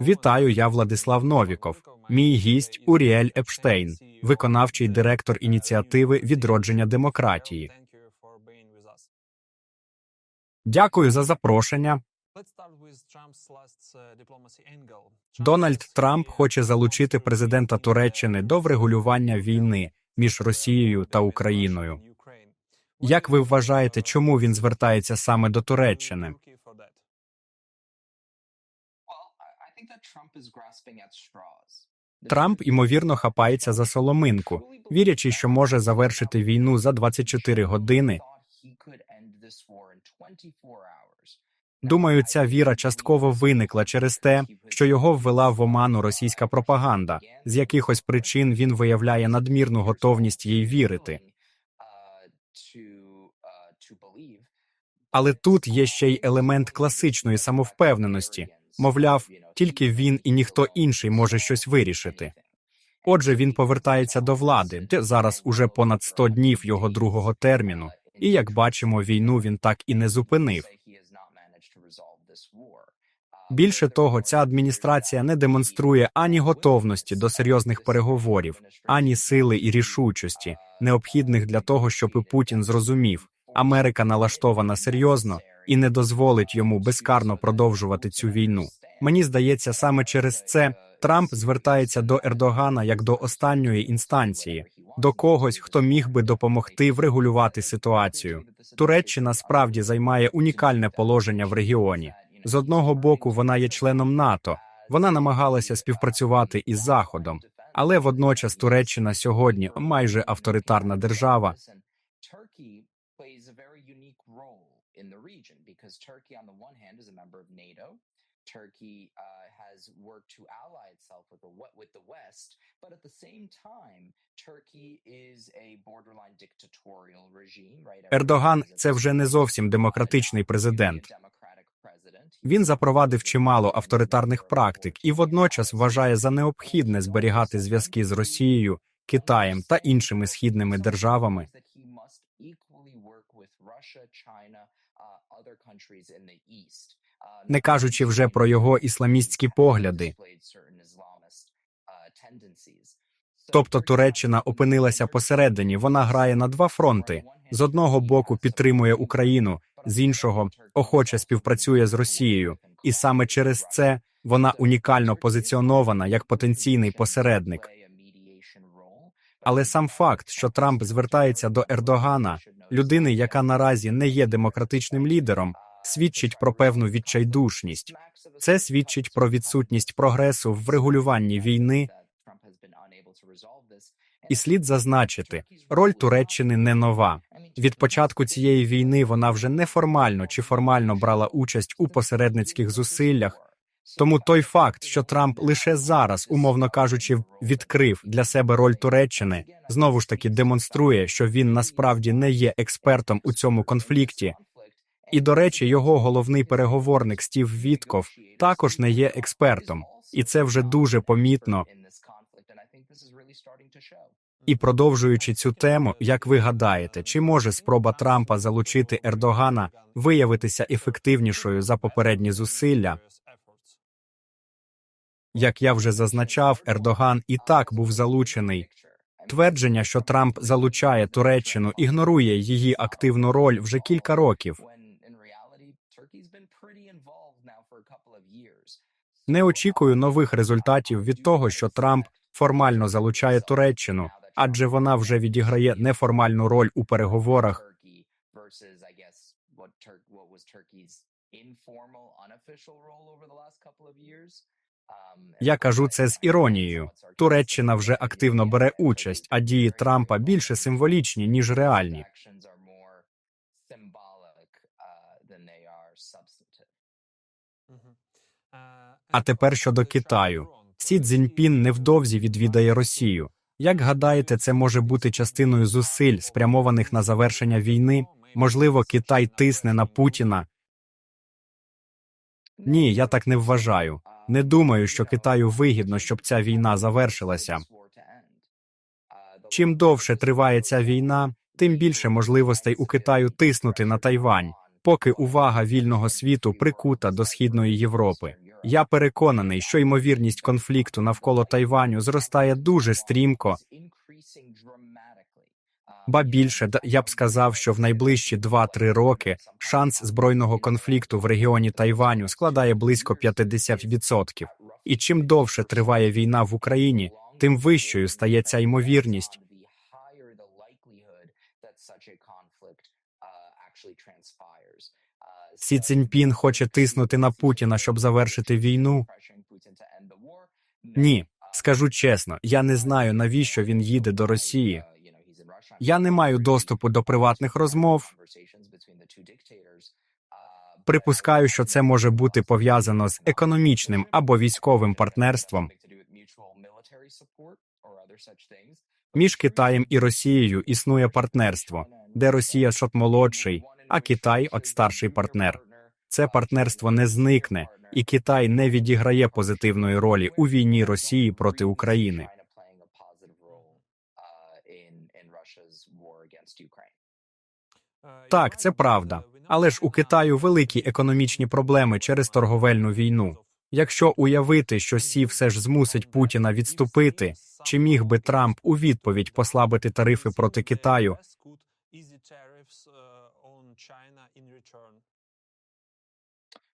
Вітаю, я Владислав Новіков. Мій гість Уріель Епштейн, виконавчий директор ініціативи відродження демократії. Дякую за запрошення. Дональд Трамп хоче залучити президента Туреччини до врегулювання війни між Росією та Україною. Як ви вважаєте, чому він звертається саме до Туреччини? Трамп ймовірно хапається за соломинку, вірячи, що може завершити війну за 24 години. thought he could end this war in 24 hours. Думаю, ця віра частково виникла через те, що його ввела в оману російська пропаганда. З якихось причин він виявляє надмірну готовність їй вірити. Uh, uh, Але тут є ще й елемент класичної самовпевненості. Мовляв, тільки він і ніхто інший може щось вирішити. Отже, він повертається до влади, де зараз уже понад 100 днів його другого терміну. І як бачимо, війну він так і не зупинив. Більше того, ця адміністрація не демонструє ані готовності до серйозних переговорів, ані сили і рішучості, необхідних для того, щоб і Путін зрозумів, Америка налаштована серйозно і не дозволить йому безкарно продовжувати цю війну. Мені здається, саме через це Трамп звертається до Ердогана як до останньої інстанції, до когось, хто міг би допомогти врегулювати ситуацію. Туреччина справді займає унікальне положення в регіоні. З одного боку, вона є членом НАТО, вона намагалася співпрацювати із Заходом, але водночас Туреччина сьогодні майже авторитарна держава. In the region because Turkey, on the one hand, is a member of NATO. Turkey uh, has worked to ally itself with the with the West, but at the same time, Turkey is a borderline dictatorial regime. Right? Ердоган це вже не зовсім демократичний президент. Він запровадив чимало авторитарних практик і водночас вважає за необхідне зберігати зв'язки з Росією, Китаєм та іншими східними державами. Не кажучи вже про його ісламістські погляди. Тобто Туреччина опинилася посередині. Вона грає на два фронти: з одного боку підтримує Україну, з іншого охоче співпрацює з Росією, і саме через це вона унікально позиціонована як потенційний посередник. Але сам факт, що Трамп звертається до Ердогана, людини, яка наразі не є демократичним лідером, свідчить про певну відчайдушність. Це свідчить про відсутність прогресу в врегулюванні війни. І слід зазначити, роль Туреччини не нова. Від початку цієї війни вона вже неформально чи формально брала участь у посередницьких зусиллях. Тому той факт, що Трамп лише зараз, умовно кажучи, відкрив для себе роль Туреччини, знову ж таки демонструє, що він насправді не є експертом у цьому конфлікті. І, до речі, його головний переговорник Стів Вітков також не є експертом, і це вже дуже помітно. І продовжуючи цю тему, як ви гадаєте, чи може спроба Трампа залучити Ердогана виявитися ефективнішою за попередні зусилля? Як я вже зазначав, Ердоган і так був залучений. Твердження, що Трамп залучає Туреччину, ігнорує її активну роль вже кілька років. Не очікую нових результатів від того, що Трамп формально залучає Туреччину, адже вона вже відіграє неформальну роль у переговорах. Я кажу це з іронією. Туреччина вже активно бере участь, а дії Трампа більше символічні ніж реальні. А тепер щодо Китаю. Сі Цзіньпін невдовзі відвідає Росію. Як гадаєте, це може бути частиною зусиль, спрямованих на завершення війни? Можливо, Китай тисне на Путіна? Ні, я так не вважаю. Не думаю, що Китаю вигідно, щоб ця війна завершилася. Чим довше триває ця війна, тим більше можливостей у Китаю тиснути на Тайвань, поки увага вільного світу прикута до східної Європи. Я переконаний, що ймовірність конфлікту навколо Тайваню зростає дуже стрімко. Ба більше, я б сказав, що в найближчі 2-3 роки шанс збройного конфлікту в регіоні Тайваню складає близько 50%. І чим довше триває війна в Україні, тим вищою стає ця ймовірність. Сі Цзіньпін хоче тиснути на Путіна, щоб завершити війну. Ні, скажу чесно, я не знаю, навіщо він їде до Росії. Я не маю доступу до приватних розмов. Припускаю, що це може бути пов'язано з економічним або військовим партнерством між Китаєм і Росією існує партнерство, де Росія шот молодший, а Китай от старший партнер. Це партнерство не зникне, і Китай не відіграє позитивної ролі у війні Росії проти України. Так, це правда. Але ж у Китаю великі економічні проблеми через торговельну війну. Якщо уявити, що Сі все ж змусить Путіна відступити, чи міг би Трамп у відповідь послабити тарифи проти Китаю?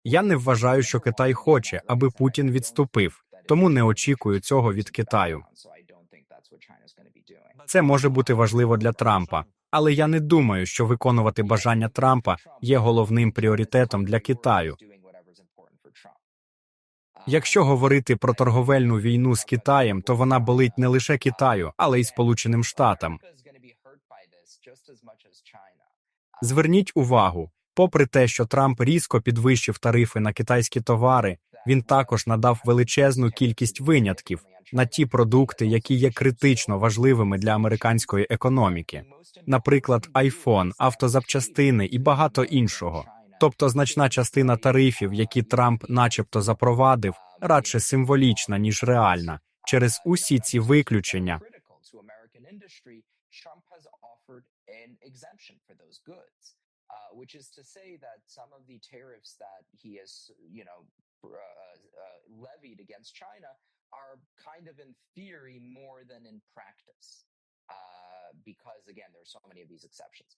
Я не вважаю, що Китай хоче, аби Путін відступив, тому не очікую цього від Китаю. Це може бути важливо для Трампа, але я не думаю, що виконувати бажання Трампа є головним пріоритетом для Китаю. Якщо говорити про торговельну війну з Китаєм, то вона болить не лише Китаю, але й Сполученим Штатам. Зверніть увагу, попри те, що Трамп різко підвищив тарифи на китайські товари, він також надав величезну кількість винятків на ті продукти, які є критично важливими для американської економіки, наприклад, iPhone, автозапчастини і багато іншого. Тобто значна частина тарифів, які Трамп, начебто, запровадив, радше символічна ніж реальна. Через усі ці виключення which is to say that some of the tariffs that he has, you know, uh, levied against China are kind of in theory more than in practice, because again, there are so many of these exceptions.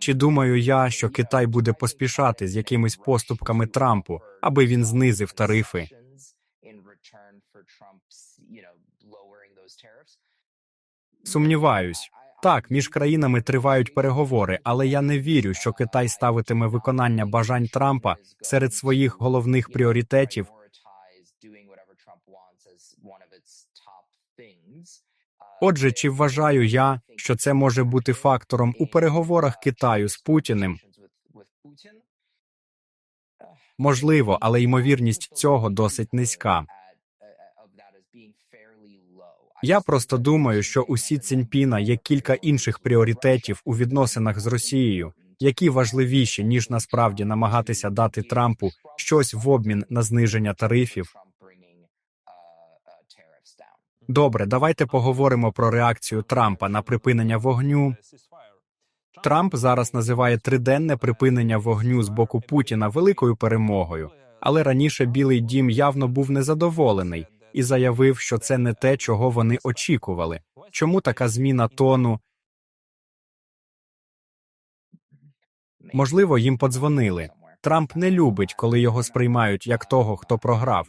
Чи думаю я, що Китай буде поспішати з якимись поступками Трампу, аби він знизив тарифи? Сумніваюсь. Так, між країнами тривають переговори, але я не вірю, що Китай ставитиме виконання бажань Трампа серед своїх головних пріоритетів. Отже, чи вважаю я, що це може бути фактором у переговорах Китаю з Путіним? Можливо, але ймовірність цього досить низька. Я просто думаю, що у Сі Цзіньпіна є кілька інших пріоритетів у відносинах з Росією, які важливіші ніж насправді намагатися дати Трампу щось в обмін на зниження тарифів. Добре, давайте поговоримо про реакцію Трампа на припинення вогню. Трамп зараз називає триденне припинення вогню з боку Путіна великою перемогою, але раніше Білий Дім явно був незадоволений і заявив, що це не те, чого вони очікували. Чому така зміна тону? Можливо, їм подзвонили. Трамп не любить, коли його сприймають як того, хто програв.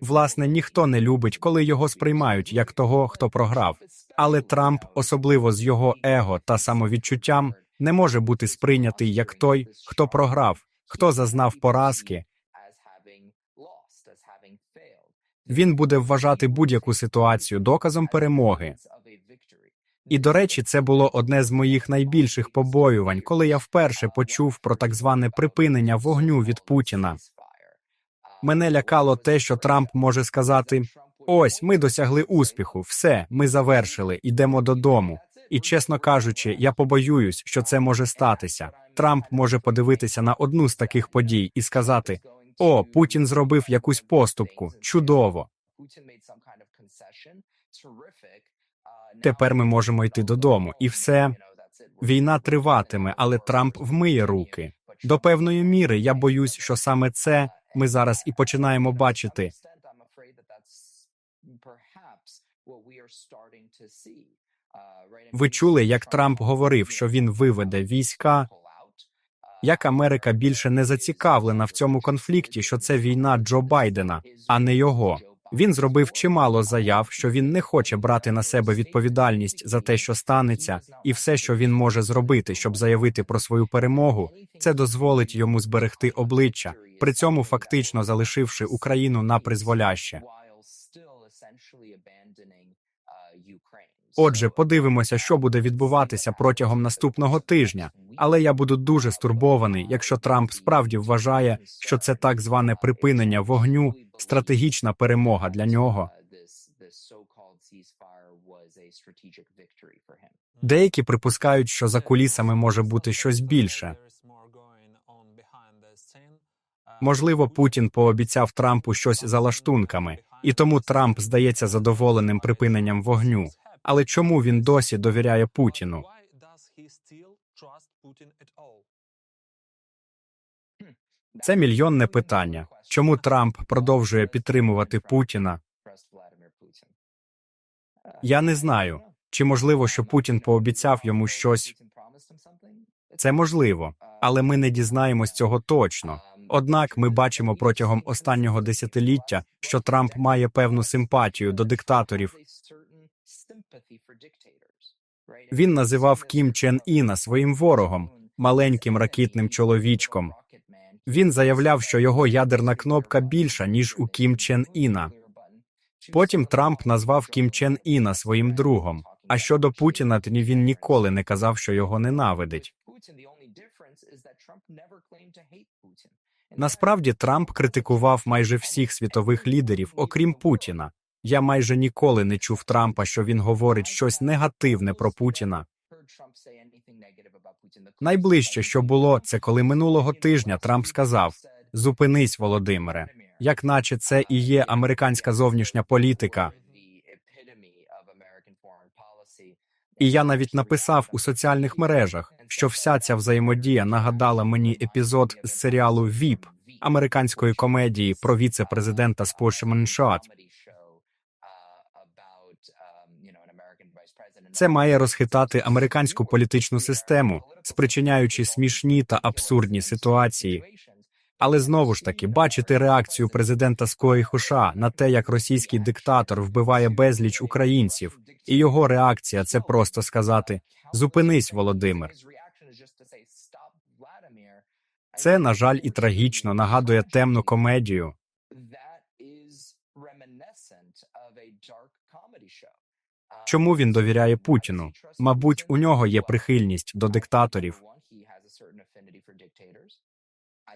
Власне, ніхто не любить, коли його сприймають як того, хто програв. Але Трамп, особливо з його его та самовідчуттям, не може бути сприйнятий як той, хто програв, хто зазнав поразки. Він буде вважати будь-яку ситуацію доказом перемоги. І, до речі, це було одне з моїх найбільших побоювань, коли я вперше почув про так зване припинення вогню від Путіна. Мене лякало те, що Трамп може сказати: ось ми досягли успіху, все, ми завершили, йдемо додому. І, чесно кажучи, я побоююсь, що це може статися. Трамп може подивитися на одну з таких подій і сказати: О, Путін зробив якусь поступку, чудово. Тепер ми можемо йти додому, і все. Війна триватиме, але Трамп вмиє руки. До певної міри я боюсь, що саме це ми зараз і починаємо бачити. Ви чули, як Трамп говорив, що він виведе війська, Як Америка більше не зацікавлена в цьому конфлікті, що це війна Джо Байдена, а не його. Він зробив чимало заяв, що він не хоче брати на себе відповідальність за те, що станеться, і все, що він може зробити, щоб заявити про свою перемогу, це дозволить йому зберегти обличчя, при цьому фактично залишивши Україну на призволяще. Отже, подивимося, що буде відбуватися протягом наступного тижня. Але я буду дуже стурбований, якщо Трамп справді вважає, що це так зване припинення вогню стратегічна перемога для нього. Деякі припускають, що за кулісами може бути щось більше. Можливо, Путін пообіцяв Трампу щось за лаштунками, і тому Трамп здається задоволеним припиненням вогню. Але чому він досі довіряє Путіну? Це мільйонне питання. Чому Трамп продовжує підтримувати Путіна? Я не знаю. Чи можливо, що Путін пообіцяв йому щось? Це можливо, але ми не дізнаємось цього точно. Однак ми бачимо протягом останнього десятиліття, що Трамп має певну симпатію до диктаторів. Він називав Кім Чен Іна своїм ворогом, маленьким ракітним чоловічком. Він заявляв, що його ядерна кнопка більша ніж у Кім Чен Іна. Потім Трамп назвав Кім Чен Іна своїм другом. А щодо Путіна, тоді він ніколи не казав, що його ненавидить. Насправді Трамп критикував майже всіх світових лідерів, окрім Путіна. Я майже ніколи не чув Трампа, що він говорить щось негативне про Путіна. Найближче, що було, це коли минулого тижня Трамп сказав: Зупинись, Володимире, як наче це і є американська зовнішня політика. І я навіть написав у соціальних мережах, що вся ця взаємодія нагадала мені епізод з серіалу ВІП американської комедії про віце-президента Сполучених Штатів. Це має розхитати американську політичну систему, спричиняючи смішні та абсурдні ситуації. Але знову ж таки бачити реакцію президента Скої Хуша на те, як російський диктатор вбиває безліч українців, і його реакція це просто сказати: Зупинись, Володимир. Це, на жаль, і трагічно нагадує темну комедію. Чому він довіряє Путіну? Мабуть, у нього є прихильність до диктаторів.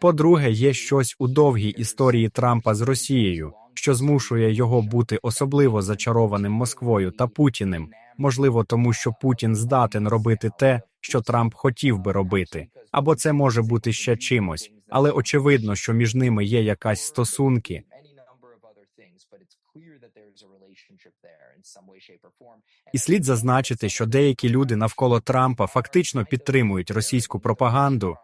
По-друге, є щось у довгій історії Трампа з Росією, що змушує його бути особливо зачарованим Москвою та Путіним. Можливо, тому що Путін здатен робити те, що Трамп хотів би робити, або це може бути ще чимось, але очевидно, що між ними є якась стосунки. І слід зазначити, що деякі люди навколо Трампа фактично підтримують російську пропаганду.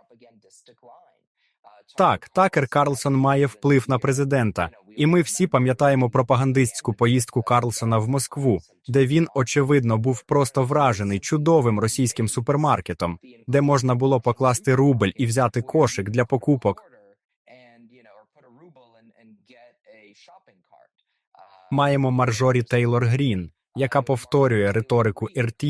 Так, Такер Карлсон має вплив на президента, і ми всі пам'ятаємо пропагандистську поїздку Карлсона в Москву, де він, очевидно, був просто вражений чудовим російським супермаркетом, де можна було покласти рубль і взяти кошик для покупок. Маємо Маржорі Тейлор Грін, яка повторює риторику РТ.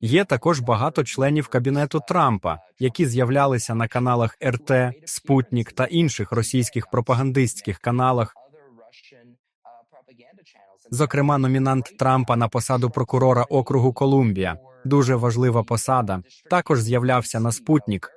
Є також багато членів кабінету Трампа, які з'являлися на каналах РТ, Спутник та інших російських пропагандистських каналах. Зокрема, номінант Трампа на посаду прокурора округу Колумбія, дуже важлива посада, також з'являвся на Спутник.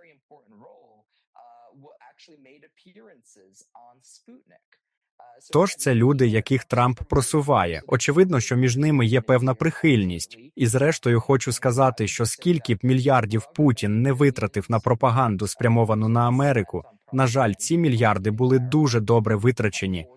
Тож це люди, яких Трамп просуває. Очевидно, що між ними є певна прихильність. І зрештою хочу сказати, що скільки б мільярдів Путін не витратив на пропаганду, спрямовану на Америку, на жаль, ці мільярди були дуже добре витрачені.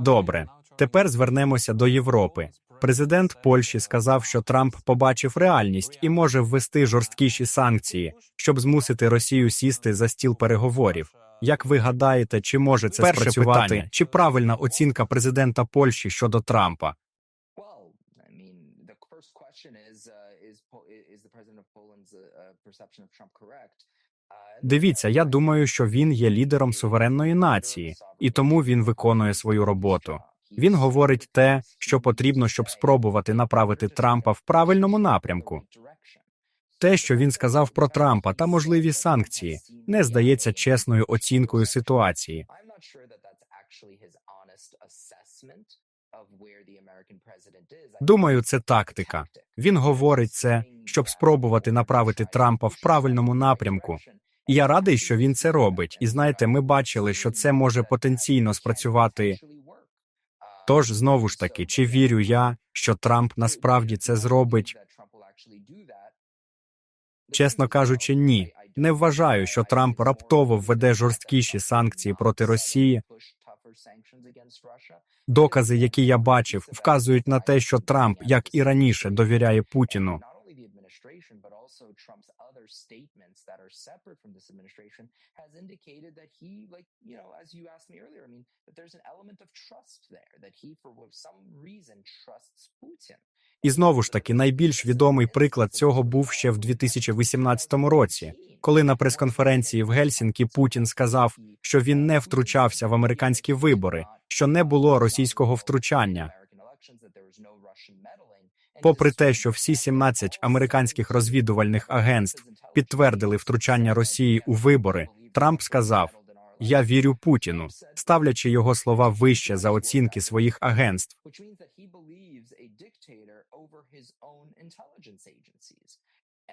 Добре. Тепер звернемося до Європи. Президент Польщі сказав, що Трамп побачив реальність і може ввести жорсткіші санкції, щоб змусити Росію сісти за стіл переговорів. Як ви гадаєте, чи може це Перше спрацювати? питання. Чи правильна оцінка президента Польщі щодо Трампа? Дивіться, я думаю, що він є лідером суверенної нації, і тому він виконує свою роботу. Він говорить те, що потрібно, щоб спробувати направити Трампа в правильному напрямку. Те, що він сказав про Трампа та можливі санкції, не здається чесною оцінкою ситуації. Думаю, це тактика. Він говорить це, щоб спробувати направити Трампа в правильному напрямку. І я радий, що він це робить. І знаєте, ми бачили, що це може потенційно спрацювати. Тож знову ж таки, чи вірю я, що Трамп насправді це зробить? Чесно кажучи, ні. Не вважаю, що Трамп раптово введе жорсткіші санкції проти Росії. Докази, які я бачив, вказують на те, що Трамп, як і раніше, довіряє Путіну. Not only the administration, but also Trump's other statements that are separate from this administration has indicated that he, like, you know, as you asked me earlier, I mean, that there's an element of trust there, that he, for some reason, trusts Putin. І знову ж таки, найбільш відомий приклад цього був ще в 2018 році, коли на прес-конференції в Гельсінкі Путін сказав, що він не втручався в американські вибори, що не було російського втручання. Попри те, що всі 17 американських розвідувальних агентств підтвердили втручання Росії у вибори, Трамп сказав: Я вірю Путіну, ставлячи його слова вище за оцінки своїх агентств.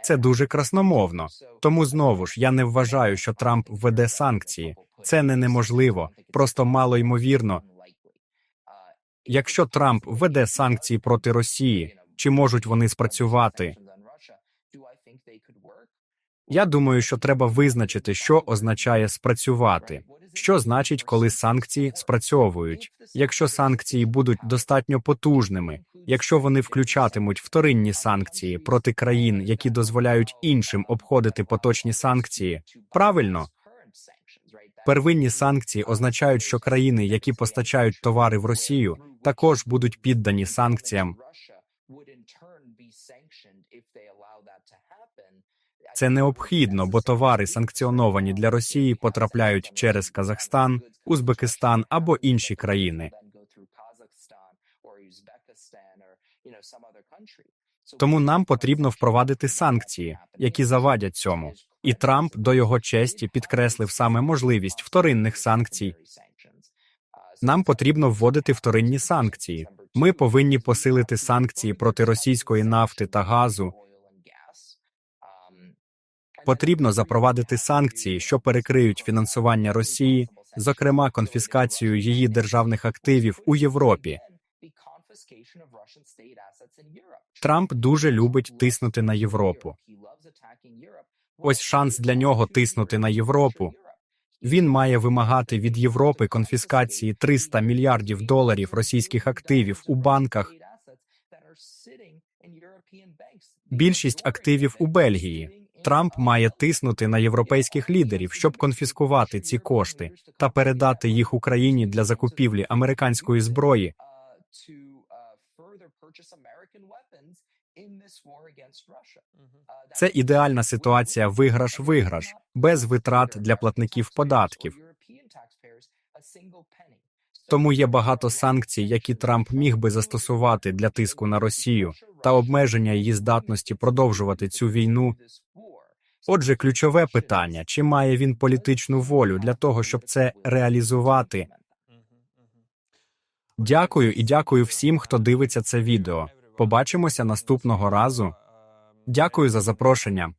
Це дуже красномовно. Тому знову ж я не вважаю, що Трамп введе санкції. Це не неможливо, просто мало ймовірно. Якщо Трамп введе санкції проти Росії, чи можуть вони спрацювати? Я думаю, що треба визначити, що означає спрацювати. Що значить, коли санкції спрацьовують? Якщо санкції будуть достатньо потужними, якщо вони включатимуть вторинні санкції проти країн, які дозволяють іншим обходити поточні санкції, правильно первинні санкції означають, що країни, які постачають товари в Росію, також будуть піддані санкціям. Це необхідно, бо товари, санкціоновані для Росії, потрапляють через Казахстан, Узбекистан або інші країни. Тому нам потрібно впровадити санкції, які завадять цьому. І Трамп до його честі підкреслив саме можливість вторинних санкцій. Нам потрібно вводити вторинні санкції. Ми повинні посилити санкції проти російської нафти та газу. Потрібно запровадити санкції, що перекриють фінансування Росії, зокрема конфіскацію її державних активів у Європі. Трамп дуже любить тиснути на Європу. Ось шанс для нього тиснути на Європу. Він має вимагати від Європи конфіскації 300 мільярдів доларів російських активів у банках. Більшість активів у Бельгії. Трамп має тиснути на європейських лідерів, щоб конфіскувати ці кошти та передати їх Україні для закупівлі американської зброї. Це ідеальна ситуація виграш-виграш, без витрат для платників податків. Тому є багато санкцій, які Трамп міг би застосувати для тиску на Росію та обмеження її здатності продовжувати цю війну. Отже, ключове питання: чи має він політичну волю для того, щоб це реалізувати? Дякую і дякую всім, хто дивиться це відео. Побачимося наступного разу. Дякую за запрошення.